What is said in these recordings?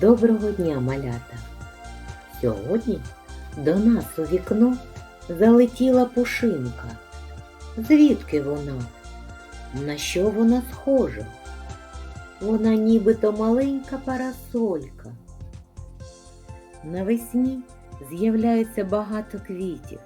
Доброго дня, малята! Сьогодні до нас у вікно залетіла пушинка. Звідки вона? На що вона схожа? Вона нібито маленька парасолька. Навесні з'являється багато квітів.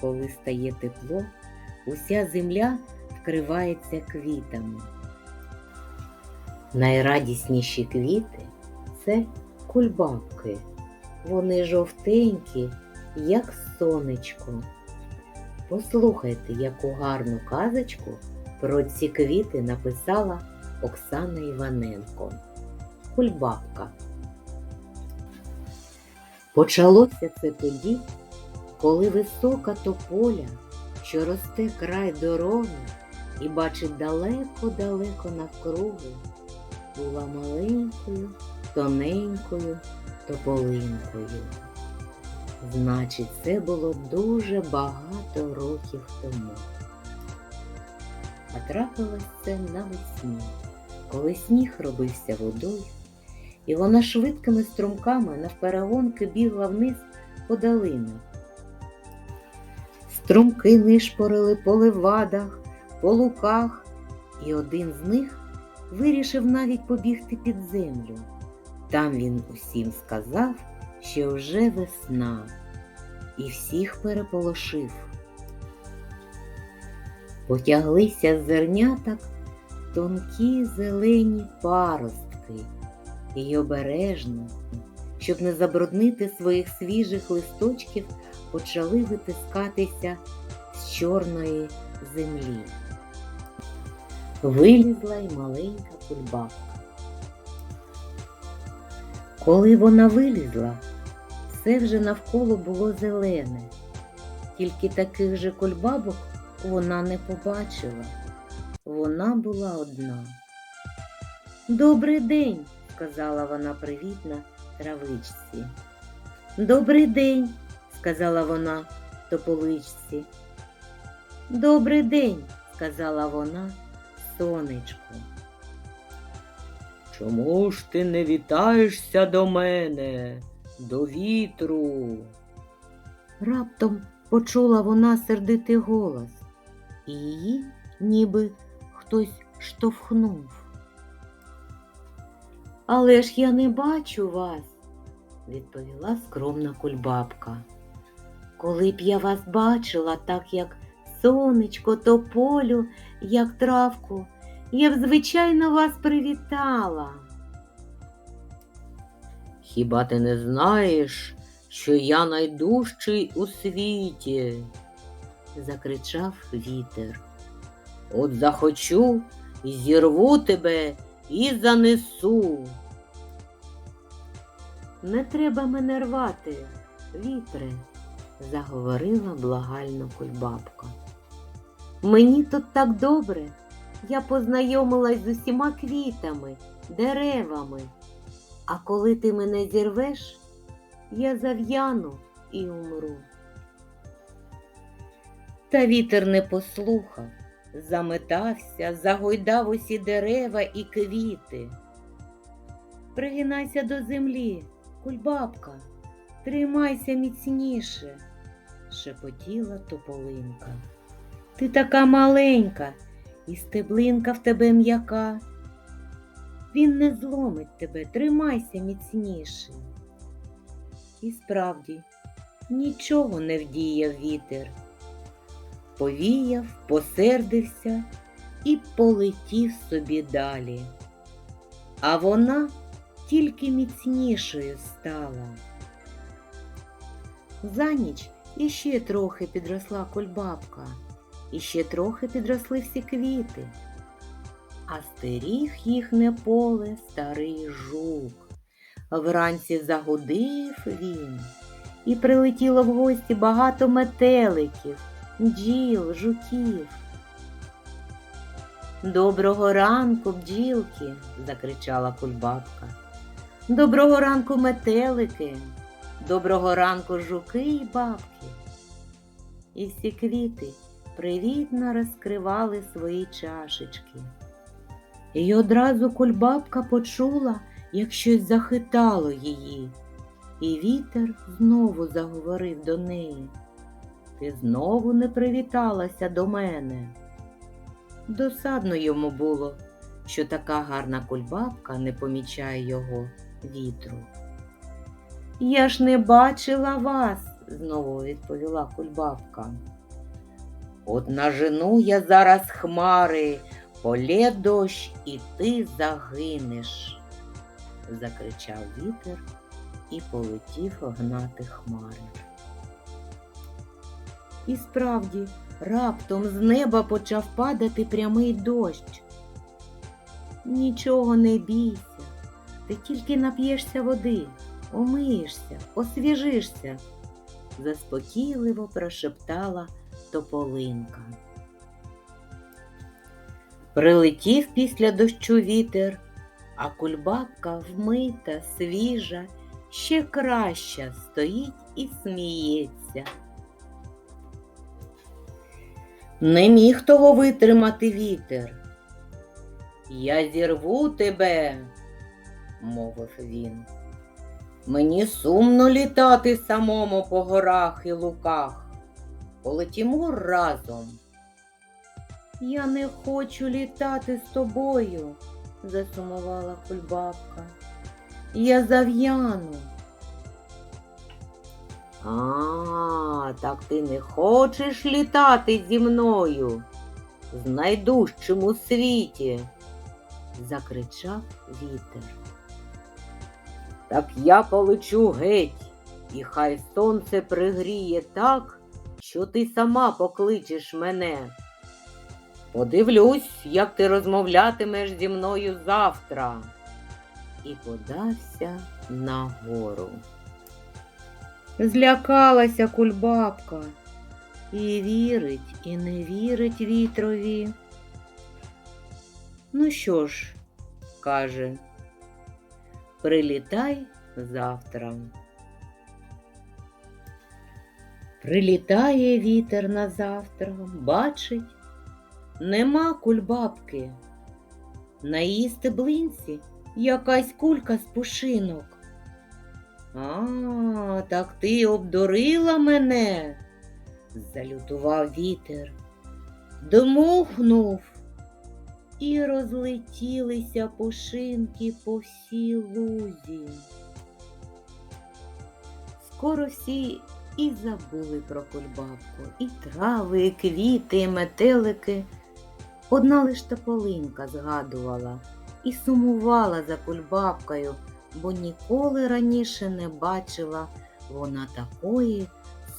Коли стає тепло, уся земля вкривається квітами. Найрадісніші квіти це кульбабки. Вони жовтенькі, як сонечко. Послухайте, яку гарну казочку про ці квіти написала Оксана Іваненко. Кульбабка. Почалося це тоді, коли висока тополя, що росте край дороги і бачить далеко-далеко навкруги, була маленькою, тоненькою тополинкою. Значить, це було дуже багато років тому. А трапилось це навесні, коли сніг робився водою, і вона швидкими струмками навперегонки бігла вниз по долину. Струмки нишпорили по левадах, по луках, і один з них вирішив навіть побігти під землю. Там він усім сказав, що вже весна, і всіх переполошив. Потяглися з зерняток тонкі зелені паростки, і обережно, щоб не забруднити своїх свіжих листочків, почали витискатися з чорної землі. Вилізла й маленька кульбабка. Коли вона вилізла, все вже навколо було зелене, тільки таких же кульбабок вона не побачила. Вона була одна. Добрий день, сказала вона привітна травичці. Добрий день, сказала вона тополичці. Добрий день, сказала вона сонечку. Чому ж ти не вітаєшся до мене, до вітру? Раптом почула вона сердитий голос, і її ніби хтось штовхнув. Але ж я не бачу вас, відповіла скромна кульбабка. Коли б я вас бачила, так як сонечко, тополю, як травку, я б, звичайно, вас привітала. Хіба ти не знаєш, що я найдужчий у світі? закричав вітер. От захочу і зірву тебе і занесу. Не треба мене рвати, вітре, заговорила благально кульбабка. Мені тут так добре. Я познайомилась з усіма квітами, деревами. А коли ти мене зірвеш, я зав'яну і умру. Та вітер не послухав, заметався, загойдав усі дерева і квіти. Пригинайся до землі, кульбабка, тримайся міцніше, шепотіла тополинка. Ти така маленька, і стеблинка в тебе м'яка. Він не зломить тебе, тримайся міцніше. І справді нічого не вдіяв вітер. Повіяв, посердився і полетів собі далі. А вона тільки міцнішою стала. За ніч іще трохи підросла кульбабка, іще трохи підросли всі квіти. А стеріг їхнє поле старий жук. Вранці загудив він, і прилетіло в гості багато метеликів, бджіл, жуків. Доброго ранку, бджілки, закричала кульбабка. Доброго ранку, метелики, доброго ранку, жуки й бабки. І всі квіти привітно розкривали свої чашечки. І одразу кульбабка почула, як щось захитало її, і вітер знову заговорив до неї. Ти знову не привіталася до мене. Досадно йому було, що така гарна кульбабка не помічає його вітру. Я ж не бачила вас, знову відповіла кульбабка. От нажену я зараз хмари, полє дощ, і ти загинеш, закричав вітер і полетів гнати хмари. І справді, раптом з неба почав падати прямий дощ. Нічого не бійся, ти тільки нап'єшся води, умиєшся, освіжишся, заспокійливо прошептала тополинка. Прилетів після дощу вітер, а кульбабка вмита, свіжа, ще краща стоїть і сміється. Не міг того витримати вітер. Я зірву тебе, мовив він. Мені сумно літати самому по горах і луках. Полетімо разом. Я не хочу літати з тобою, засумувала кульбабка. Я зав'яну. А, так ти не хочеш літати зі мною в найдужчому світі, закричав вітер. Так я полечу геть, і хай сонце пригріє так, що ти сама покличеш мене. Подивлюсь, як ти розмовлятимеш зі мною завтра. І подався нагору. Злякалася кульбабка і вірить, і не вірить вітрові. Ну що ж, каже, прилітай завтра. Прилітає вітер на завтра, бачить, нема кульбабки. На її стеблинці якась кулька з пушинок. А, так ти обдурила мене, залютував вітер, дмухнув, і розлетілися пушинки по всій лузі. Скоро всі і забули про кульбабку, і трави, і квіти, і метелики. Одна лиш тополинка згадувала і сумувала за кульбабкою, бо ніколи раніше не бачила вона такої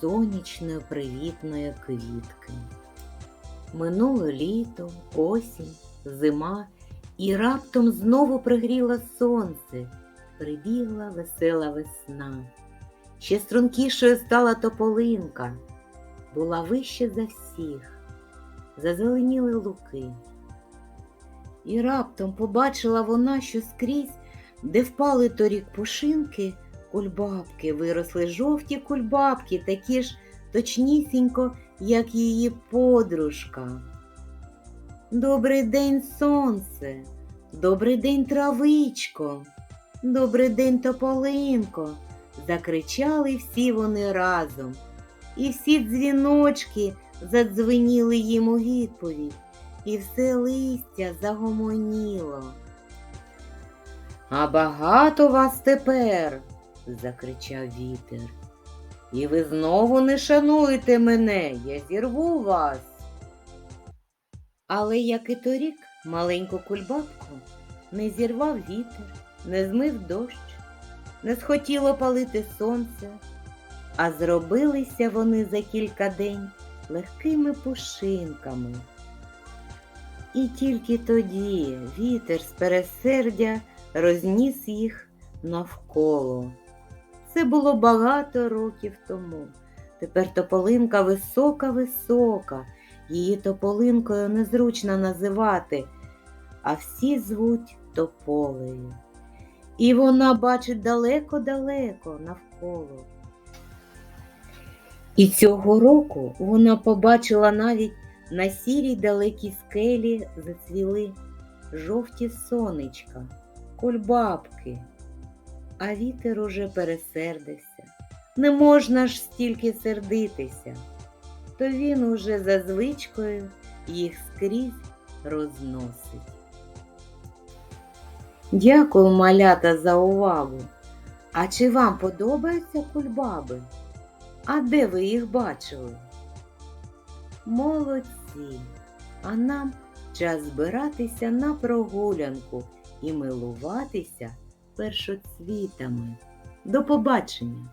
сонячної привітної квітки. Минуло літо, осінь, зима, і раптом знову пригріло сонце, прибігла весела весна. Ще стрункішою стала тополинка, була вище за всіх, зазеленіли луки. І раптом побачила вона, що скрізь, де впали торік пушинки, кульбабки, виросли жовті кульбабки, такі ж точнісінько, як її подружка. Добрий день, сонце, добрий день, травичко, добрий день, тополинко, закричали всі вони разом, і всі дзвіночки задзвеніли їм у відповідь, і все листя загомоніло. А багато вас тепер, закричав вітер. І ви знову не шануєте мене, я зірву вас. Але як і торік, маленьку кульбабку не зірвав вітер, не змив дощ, не схотіло палити сонце, а зробилися вони за кілька день легкими пушинками. І тільки тоді вітер з пересердя розніс їх навколо. Це було багато років тому. Тепер тополинка висока-висока, її тополинкою незручно називати, а всі звуть тополею. І вона бачить далеко-далеко навколо. І цього року вона побачила навіть на сірій далекій скелі зацвіли жовті сонечка. кульбабки. А вітер уже пересердився. Не можна ж стільки сердитися. То він уже за звичкою їх скрізь розносить. Дякую, малята, за увагу. А чи вам подобаються кульбаби? А де ви їх бачили? Молодці! А нам час збиратися на прогулянку і милуватися першоцвітами. До побачення!